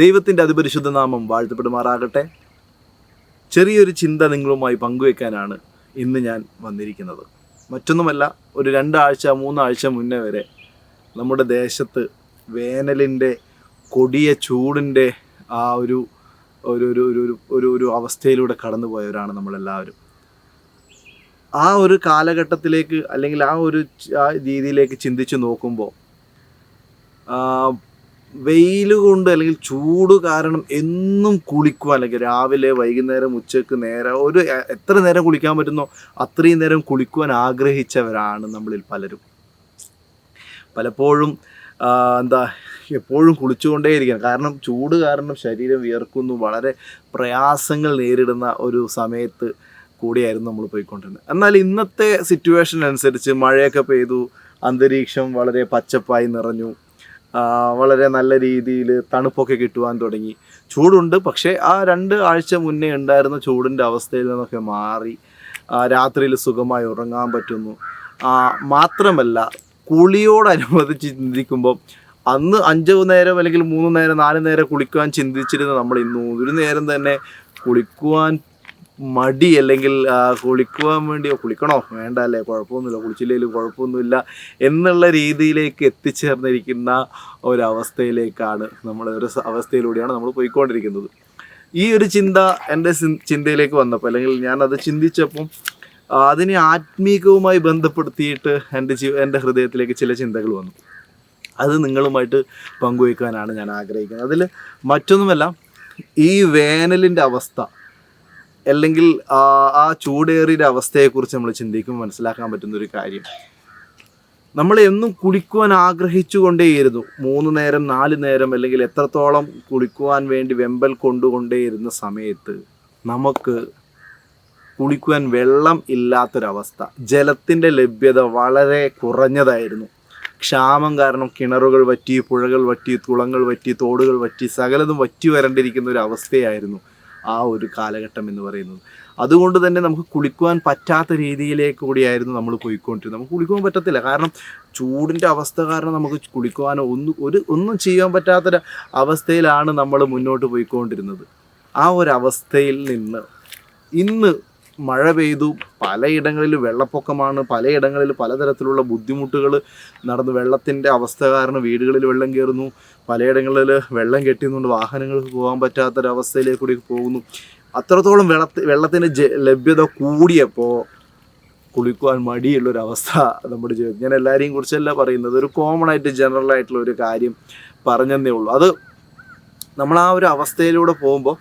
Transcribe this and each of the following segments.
ദൈവത്തിന്റെ അതിപരിശുദ്ധ നാമം വാഴ്ത്തപ്പെടുമാറാകട്ടെ. ചെറിയൊരു ചിന്ത നിങ്ങളുമായി പങ്കുവെക്കാനാണ് ഇന്ന് ഞാൻ വന്നിരിക്കുന്നത്. മറ്റൊന്നുമല്ല ഒരു രണ്ടാഴ്ച മൂന്നാഴ്ച മുന്നേ വരെ നമ്മുടെ ദേശത്ത് വേനലിന്റെ കൊടിയ ചൂടിന്റെ ആ ഒരു ഒരു ഒരു ഒരു ഒരു ഒരു അവസ്ഥയിലൂടെ കടന്നു പോയവരാണ് നമ്മളെല്ലാവരും. ആ ഒരു കാലഘട്ടത്തിലേക്ക് അല്ലെങ്കിൽ ആ ഒരു രീതിയിലേക്ക് ചിന്തിച്ച് നോക്കുമ്പോൾ വെയിൽ കൊണ്ട് അല്ലെങ്കിൽ ചൂട് കാരണം എന്നും കുളിക്കുക. അല്ലെങ്കിൽ രാവിലെ വൈകുന്നേരം ഉച്ചയ്ക്ക് നേരം ഒരു എത്ര നേരം കുളിക്കാൻ പറ്റുന്നോ അത്രയും നേരം കുളിക്കുവാൻ ആഗ്രഹിച്ചവരാണ് നമ്മളിൽ പലരും. പലപ്പോഴും എന്താ എപ്പോഴും കുളിച്ചുകൊണ്ടേയിരിക്കണം. കാരണം ചൂട് കാരണം ശരീരം വിയർക്കുന്നു. വളരെ പ്രയാസങ്ങൾ നേരിടുന്ന ഒരു സമയത്ത് കൂടിയായിരുന്നു നമ്മൾ പോയിക്കൊണ്ടിരുന്നത്. എന്നാൽ ഇന്നത്തെ സിറ്റുവേഷൻ അനുസരിച്ച് മഴയൊക്കെ പെയ്തു. അന്തരീക്ഷം വളരെ പച്ചപ്പായി നിറഞ്ഞു. വളരെ നല്ല രീതിയിൽ തണുപ്പൊക്കെ കിട്ടുവാൻ തുടങ്ങി. ചൂടുണ്ട് പക്ഷേ ആ രണ്ട് ആഴ്ച മുന്നേ ഉണ്ടായിരുന്ന ചൂടിന്റെ അവസ്ഥയിൽ നിന്നൊക്കെ മാറി രാത്രിയിൽ സുഖമായി ഉറങ്ങാൻ പറ്റുന്നു. മാത്രമല്ല കുളിയോടനുബന്ധിച്ച് ചിന്തിക്കുമ്പോൾ അന്ന് അഞ്ച് നേരം അല്ലെങ്കിൽ മൂന്ന് നേരം നാല് നേരം കുളിക്കുവാൻ ചിന്തിച്ചിരുന്ന നമ്മൾ ഇന്ന് ഒരു നേരം തന്നെ കുളിക്കുവാൻ മടി അല്ലെങ്കിൽ കുളിക്കുവാൻ വേണ്ടിയോ കുളിക്കണോ? വേണ്ട അല്ലേ കുഴപ്പമൊന്നുമില്ല. കുളിച്ചില്ലെങ്കിലും കുഴപ്പമൊന്നുമില്ല എന്നുള്ള രീതിയിലേക്ക് എത്തിച്ചേർന്നിരിക്കുന്ന ഒരവസ്ഥയിലേക്കാണ് നമ്മൾ ഒരു അവസ്ഥയിലൂടെയാണ് നമ്മൾ പോയിക്കൊണ്ടിരിക്കുന്നത്. ഈ ഒരു ചിന്ത എന്റെ ചിന്തയിലേക്ക് വന്നപ്പോൾ അല്ലെങ്കിൽ ഞാൻ അത് ചിന്തിച്ചപ്പം അതിനെ ആത്മീകവുമായി ബന്ധപ്പെടുത്തിയിട്ട് എന്റെ ജീവ എന്റെ ഹൃദയത്തിലേക്ക് ചില ചിന്തകൾ വന്നു. അത് നിങ്ങളുമായിട്ട് പങ്കുവയ്ക്കാനാണ് ഞാൻ ആഗ്രഹിക്കുന്നത്. അതിൽ മറ്റൊന്നുമല്ല ഈ വേനലിന്റെ അവസ്ഥ അല്ലെങ്കിൽ ആ ചൂടേറിയ അവസ്ഥയെക്കുറിച്ച് നമ്മൾ ചിന്തിക്കുമ്പോൾ മനസ്സിലാക്കാൻ പറ്റുന്ന ഒരു കാര്യം. നമ്മൾ എന്നും കുളിക്കുവാൻ ആഗ്രഹിച്ചു കൊണ്ടേയിരുന്നു മൂന്ന് നേരം നാല് നേരം അല്ലെങ്കിൽ എത്രത്തോളം കുളിക്കുവാൻ വേണ്ടി വെമ്പൽ കൊണ്ടുകൊണ്ടേയിരുന്ന സമയത്ത് നമുക്ക് കുളിക്കുവാൻ വെള്ളം ഇല്ലാത്തൊരവസ്ഥ ജലത്തിന്റെ ലഭ്യത വളരെ കുറഞ്ഞതായിരുന്നു. ക്ഷാമം കാരണം കിണറുകൾ വറ്റി പുഴകൾ വറ്റി കുളങ്ങൾ വറ്റി തോടുകൾ വറ്റി സകലതും വറ്റി വരണ്ടിരിക്കുന്ന ഒരു അവസ്ഥയായിരുന്നു. ആ ഒരു കാലഘട്ടം എന്ന് പറയുന്നത്. അതുകൊണ്ട് തന്നെ നമുക്ക് കുളിക്കുവാൻ പറ്റാത്ത രീതിയിലേക്ക് കൂടിയായിരുന്നു നമ്മൾ പോയിക്കൊണ്ടിരുന്നത്. നമുക്ക് കുളിക്കുവാൻ പറ്റത്തില്ല. കാരണം ചൂടിന്റെ അവസ്ഥ കാരണം നമുക്ക് കുളിക്കുവാനോ ഒന്നും ഒരു ഒന്നും ചെയ്യാൻ പറ്റാത്തൊരു അവസ്ഥയിലാണ് നമ്മൾ മുന്നോട്ട് പോയിക്കൊണ്ടിരുന്നത്. ആ ഒരു അവസ്ഥയിൽ നിന്ന് ഇന്ന് മഴ പെയ്തു. പലയിടങ്ങളിൽ വെള്ളപ്പൊക്കമാണ്. പലയിടങ്ങളിൽ പലതരത്തിലുള്ള ബുദ്ധിമുട്ടുകൾ നടന്നു. വെള്ളത്തിന്റെ അവസ്ഥ കാരണം വീടുകളിൽ വെള്ളം കയറുന്നു. പലയിടങ്ങളിൽ വെള്ളം കെട്ടിയുന്നുണ്ട് വാഹനങ്ങൾക്ക് പോകാൻ പറ്റാത്തൊരവസ്ഥയിലേക്ക് കൂടി പോകുന്നു. അത്രത്തോളം വെള്ളത്തി വെള്ളത്തിന്റെ ലഭ്യത കൂടിയപ്പോൾ കുളിക്കുവാൻ മടിയുള്ളൊരവസ്ഥ നമ്മുടെ ജീവിതം. ഞാൻ എല്ലാവരെയും കുറിച്ചല്ല പറയുന്നത്. ഒരു കോമൺ ആയിട്ട് ജനറൽ ആയിട്ടുള്ള ഒരു കാര്യം പറഞ്ഞതേ ഉള്ളൂ. അത് നമ്മൾ ആ ഒരു അവസ്ഥയിലൂടെ പോകുമ്പോൾ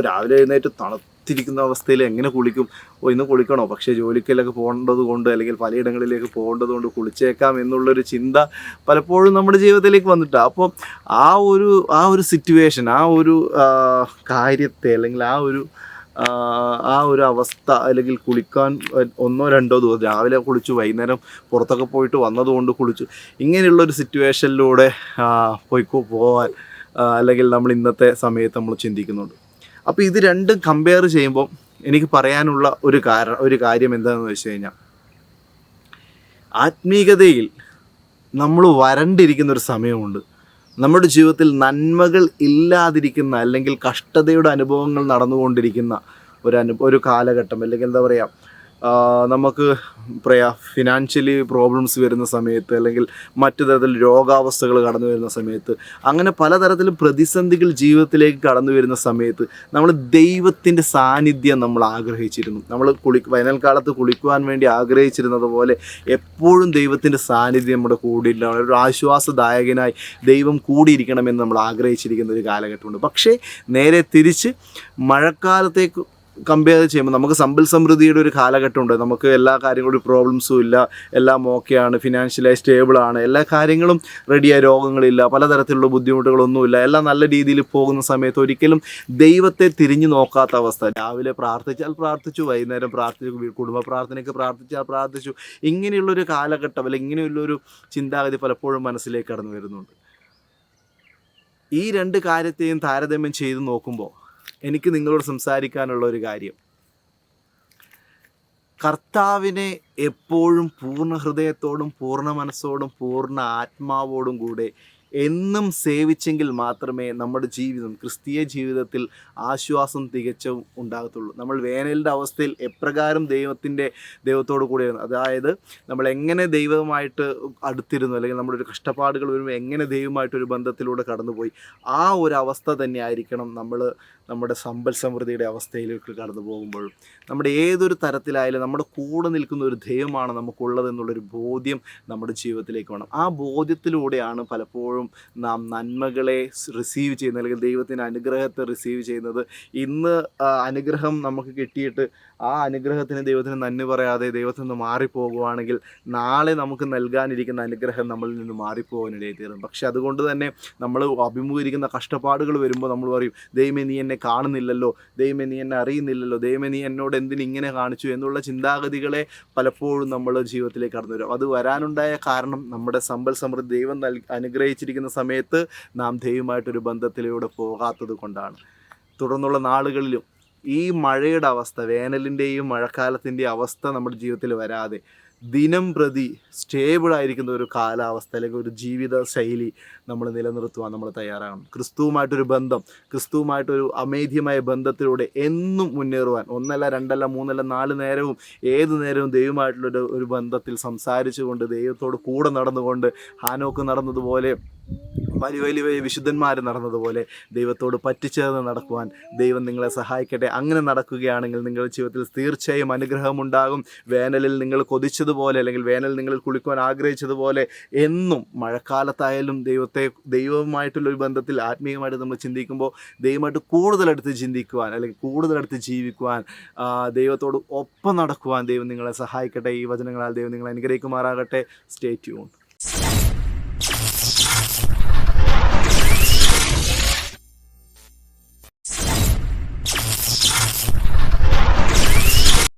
രാവിലെ എഴുന്നേറ്റ് തണുത്തിരിക്കുന്ന അവസ്ഥയിൽ എങ്ങനെ കുളിക്കും? ഓ ഇന്ന് കുളിക്കണോ? പക്ഷേ ജോലിക്കലൊക്കെ പോകേണ്ടത് കൊണ്ട് അല്ലെങ്കിൽ പലയിടങ്ങളിലേക്ക് പോകേണ്ടത് കൊണ്ട് കുളിച്ചേക്കാം എന്നുള്ളൊരു ചിന്ത പലപ്പോഴും നമ്മുടെ ജീവിതത്തിലേക്ക് വന്നിട്ട് അപ്പോൾ ആ ഒരു ആ ഒരു സിറ്റുവേഷൻ ആ ഒരു കാര്യത്തെ അല്ലെങ്കിൽ ആ ഒരു ആ, ആ ഒരു അവസ്ഥ അല്ലെങ്കിൽ കുളിക്കാൻ ഒന്നോ രണ്ടോ ദിവസം രാവിലെ കുളിച്ചു വൈകുന്നേരം പുറത്തൊക്കെ പോയിട്ട് വന്നതുകൊണ്ട് കുളിച്ചു ഇങ്ങനെയുള്ള ഒരു സിറ്റുവേഷനിലൂടെ പോയിക്കോ പോകാൻ അല്ലെങ്കിൽ നമ്മൾ ഇന്നത്തെ സമയത്ത് നമ്മൾ ചിന്തിക്കുന്നുണ്ട്. അപ്പോൾ ഇത് രണ്ടും കമ്പയർ ചെയ്യുമ്പോൾ എനിക്ക് പറയാനുള്ള ഒരു കാരണം ഒരു കാര്യം എന്താണെന്ന് വെച്ച് കഴിഞ്ഞാൽ ആത്മീകതയിൽ നമ്മൾ വരണ്ടിരിക്കുന്ന ഒരു സമയമുണ്ട്. നമ്മുടെ ജീവിതത്തിൽ നന്മകൾ ഇല്ലാതിരിക്കുന്ന അല്ലെങ്കിൽ കഷ്ടതയുടെ അനുഭവങ്ങൾ നടന്നുകൊണ്ടിരിക്കുന്ന ഒരു അനു ഒരു കാലഘട്ടം അല്ലെങ്കിൽ എന്താ പറയുക നമുക്ക് പറയാ ഫിനാൻഷ്യലി പ്രോബ്ലംസ് വരുന്ന സമയത്ത് അല്ലെങ്കിൽ മറ്റു തരത്തിൽ രോഗാവസ്ഥകൾ കടന്നു വരുന്ന സമയത്ത് അങ്ങനെ പലതരത്തിലും പ്രതിസന്ധികൾ ജീവിതത്തിലേക്ക് കടന്നു വരുന്ന സമയത്ത് നമ്മൾ ദൈവത്തിന്റെ സാന്നിധ്യം നമ്മൾ ആഗ്രഹിച്ചിരുന്നു. നമ്മൾ കുളി വേനൽക്കാലത്ത് കുളിക്കുവാൻ വേണ്ടി ആഗ്രഹിച്ചിരുന്നത് പോലെ എപ്പോഴും ദൈവത്തിന്റെ സാന്നിധ്യം നമ്മുടെ കൂടിയില്ല. ഒരു ആശ്വാസദായകനായി ദൈവം കൂടിയിരിക്കണമെന്ന് നമ്മൾ ആഗ്രഹിച്ചിരിക്കുന്ന ഒരു കാലഘട്ടമുണ്ട്. പക്ഷേ നേരെ തിരിച്ച് മഴക്കാലത്തേക്ക് കമ്പയർ ചെയ്യുമ്പോൾ നമുക്ക് സമ്പൽ സമൃദ്ധിയുടെ ഒരു കാലഘട്ടമുണ്ട്. നമുക്ക് എല്ലാ കാര്യങ്ങളും പ്രോബ്ലംസും ഇല്ല. എല്ലാം ഓക്കെയാണ് ഫിനാൻഷ്യലായി സ്റ്റേബിൾ ആണ്. എല്ലാ കാര്യങ്ങളും റെഡിയായ രോഗങ്ങളില്ല. പലതരത്തിലുള്ള ബുദ്ധിമുട്ടുകളൊന്നുമില്ല. എല്ലാം നല്ല രീതിയിൽ പോകുന്ന സമയത്ത് ഒരിക്കലും ദൈവത്തെ തിരിഞ്ഞു നോക്കാത്ത അവസ്ഥ. രാവിലെ പ്രാർത്ഥിച്ചാൽ പ്രാർത്ഥിച്ചു വൈകുന്നേരം പ്രാർത്ഥിച്ചു കുടുംബ പ്രാർത്ഥനയ്ക്ക് പ്രാർത്ഥിച്ചാൽ പ്രാർത്ഥിച്ചു. ഇങ്ങനെയുള്ളൊരു കാലഘട്ടം അല്ലെങ്കിൽ ഇങ്ങനെയുള്ളൊരു ചിന്താഗതി പലപ്പോഴും മനസ്സിലേക്ക് കടന്നു വരുന്നുണ്ട്. ഈ രണ്ട് കാര്യത്തെയും താരതമ്യം ചെയ്ത് നോക്കുമ്പോൾ എനിക്ക് നിങ്ങളോട് സംസാരിക്കാനുള്ള ഒരു കാര്യം. കർത്താവിനെ എപ്പോഴും പൂർണ ഹൃദയത്തോടും പൂർണ മനസ്സോടും പൂർണ ആത്മാവോടും കൂടെ എന്നും സേവിച്ചെങ്കിൽ മാത്രമേ നമ്മുടെ ജീവിതം ക്രിസ്തീയ ജീവിതത്തിൽ ആശ്വാസം തികച്ചും ഉണ്ടാകത്തുള്ളൂ. നമ്മൾ വേനലിന്റെ അവസ്ഥയിൽ എപ്രകാരം ദൈവത്തിന്റെ ദൈവത്തോട് കൂടിയായിരുന്നു അതായത് നമ്മൾ എങ്ങനെ ദൈവമായിട്ട് അടുത്തിരുന്നു അല്ലെങ്കിൽ നമ്മുടെ ഒരു കഷ്ടപ്പാടുകൾ വരുമ്പോൾ എങ്ങനെ ദൈവമായിട്ട് ഒരു ബന്ധത്തിലൂടെ കടന്നുപോയി ആ ഒരു അവസ്ഥ തന്നെ ആയിരിക്കണം നമ്മൾ നമ്മുടെ സമ്പൽ സമൃദ്ധിയുടെ അവസ്ഥയിലേക്ക് കടന്നു പോകുമ്പോഴും. നമ്മുടെ ഏതൊരു തരത്തിലായാലും നമ്മുടെ കൂടെ നിൽക്കുന്ന ഒരു ദൈവമാണ് നമുക്കുള്ളത് എന്നുള്ളൊരു ബോധ്യം നമ്മുടെ ജീവിതത്തിലേക്ക് വേണം. ആ ബോധ്യത്തിലൂടെയാണ് പലപ്പോഴും നാം നന്മകളെ റിസീവ് ചെയ്യുന്നത് അല്ലെങ്കിൽ ദൈവത്തിന്റെ അനുഗ്രഹത്തെ റിസീവ് ചെയ്യുന്നത്. ഇന്ന് അനുഗ്രഹം നമുക്ക് കിട്ടിയിട്ട് ആ അനുഗ്രഹത്തിന് ദൈവത്തിന് നന്ദി പറയാതെ ദൈവത്തിൽ നിന്ന് മാറിപ്പോകുവാണെങ്കിൽ നാളെ നമുക്ക് നൽകാനിരിക്കുന്ന അനുഗ്രഹം നമ്മളിൽ നിന്ന് മാറിപ്പോകാനിടയിൽ തീരും. പക്ഷെ അതുകൊണ്ട് തന്നെ നമ്മൾ അഭിമുഖീകരിക്കുന്ന കഷ്ടപ്പാടുകൾ വരുമ്പോൾ നമ്മൾ പറയും ദൈവമേ നീ എന്നെ കാണുന്നില്ലല്ലോ. ദൈവമേ നീ എന്നെ അറിയുന്നില്ലല്ലോ. ദൈവമേ നീ എന്നോട് എന്തിനെ ഇങ്ങനെ കാണിച്ചു? എന്നുള്ള ചിന്താഗതികളെ പലപ്പോഴും നമ്മൾ ജീവിതത്തിലേക്ക് കടന്നു വരും. അത് വരാനുണ്ടായ കാരണം നമ്മുടെ സമ്പൽ സമൃദ്ധി ദൈവം നൽ അനുഗ്രഹിച്ചിരിക്കുന്ന സമയത്ത് നാം ദൈവമായിട്ടൊരു ബന്ധത്തിലൂടെ പോകാത്തത് കൊണ്ടാണ്. തുടർന്നുള്ള നാളുകളിലും ഈ മഴയുടെ അവസ്ഥ വേനലിന്റെയും മഴക്കാലത്തിന്റെയും അവസ്ഥ നമ്മുടെ ജീവിതത്തിൽ വരാതെ ദിനം പ്രതി സ്റ്റേബിൾ ആയിരിക്കുന്ന ഒരു കാലാവസ്ഥ അല്ലെങ്കിൽ ഒരു ജീവിത ശൈലി നമ്മൾ നിലനിർത്തുവാൻ നമ്മൾ തയ്യാറാകണം. ക്രിസ്തുവുമായിട്ടൊരു ബന്ധം ക്രിസ്തുവുമായിട്ടൊരു അമേധ്യമായ ബന്ധത്തിലൂടെ എന്നും മുന്നേറുവാൻ ഒന്നല്ല രണ്ടല്ല മൂന്നല്ല നാല് നേരവും ഏത് നേരവും ദൈവമായിട്ടുള്ളൊരു ഒരു ബന്ധത്തിൽ സംസാരിച്ചുകൊണ്ട് ദൈവത്തോട് കൂടെ നടന്നുകൊണ്ട് ഹാനോക്ക് നടന്നതുപോലെ വലിയ വലിയ വിശുദ്ധന്മാർ നടന്നതുപോലെ ദൈവത്തോട് പറ്റിച്ചേർന്ന് നടക്കുവാൻ ദൈവം നിങ്ങളെ സഹായിക്കട്ടെ. അങ്ങനെ നടക്കുകയാണെങ്കിൽ നിങ്ങളുടെ ജീവിതത്തിൽ തീർച്ചയായും അനുഗ്രഹമുണ്ടാകും. വേനലിൽ നിങ്ങൾ കൊതിച്ചതുപോലെ അല്ലെങ്കിൽ വേനൽ നിങ്ങൾ കുളിക്കുവാൻ ആഗ്രഹിച്ചതുപോലെ എന്നും മഴക്കാലത്തായാലും ദൈവത്തെ ദൈവവുമായിട്ടുള്ള ഒരു ബന്ധത്തിൽ ആത്മീയമായിട്ട് നമ്മൾ ചിന്തിക്കുമ്പോൾ ദൈവമായിട്ട് കൂടുതലെടുത്ത് ചിന്തിക്കുവാൻ അല്ലെങ്കിൽ കൂടുതലെടുത്ത് ജീവിക്കുവാൻ ദൈവത്തോട് ഒപ്പം നടക്കുവാൻ ദൈവം നിങ്ങളെ സഹായിക്കട്ടെ. ഈ വചനങ്ങളാൽ ദൈവം നിങ്ങളെ അനുഗ്രഹിക്കുമാറാകട്ടെ. Stay tune